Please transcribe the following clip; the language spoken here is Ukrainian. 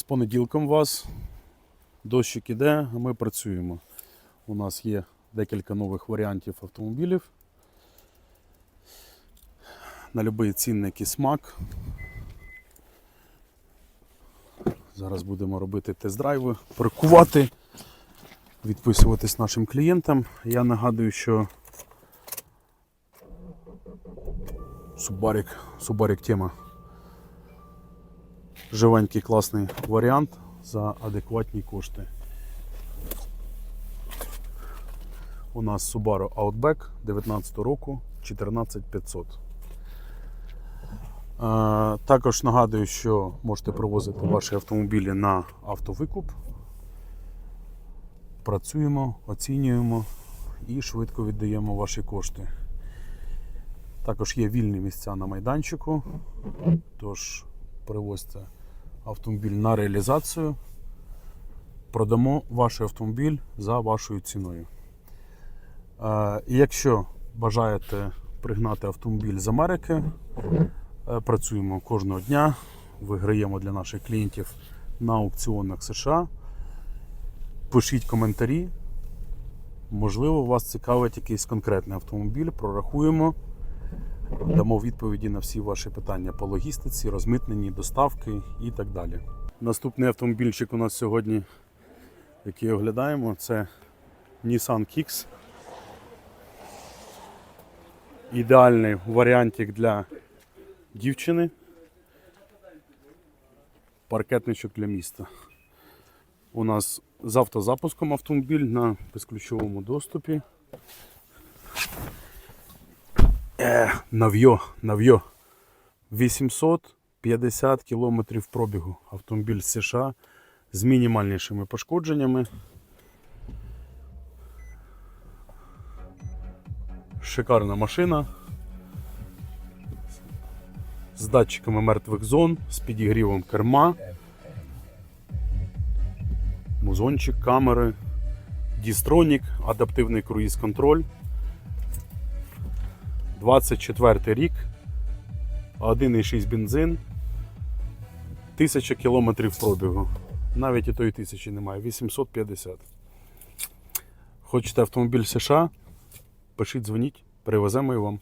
З понеділком вас. Дощик іде, а ми працюємо. У нас є декілька нових варіантів автомобілів. На будь-який цінник і смак. Зараз будемо робити тест-драйви, паркувати, відписуватись нашим клієнтам. Я нагадую, що Субарик, Субарик тема. Живенький класний варіант за адекватні кошти. У нас Subaru Outback 19 року 14500. Е, Також нагадую, що можете привозити ваші автомобілі на автовикуп. Працюємо, оцінюємо і швидко віддаємо ваші кошти. Також є вільні місця на майданчику, тож привозьте автомобіль на реалізацію. Продамо ваш автомобіль за вашою ціною. Е, І якщо бажаєте пригнати автомобіль з Америки, е, працюємо кожного дня, виграємо для наших клієнтів на аукціонах США. Пишіть коментарі. Можливо, вас цікавить якийсь конкретний автомобіль, прорахуємо. Дамо відповіді на всі ваші питання по логістиці, розмитненні, доставки і так далі. Наступний автомобільчик у нас сьогодні, який оглядаємо, це Nissan Kicks. Ідеальний варіантик для дівчини. Паркетничок для міста. У нас з автозапуском автомобіль на безключовому доступі. Е, нав'йо, нав'йо. 850 кілометрів пробігу. Автомобіль з США з мінімальнішими пошкодженнями. Шикарна машина. З датчиками мертвих зон, з підігрівом керма. Музончик, камери, дістронік, адаптивний круїз-контроль. 24 рік, 1,6 бензин, 1000 кілометрів пробігу. Навіть і тої тисячі немає, 850. Хочете автомобіль США? Пишіть, дзвоніть, привеземо і вам.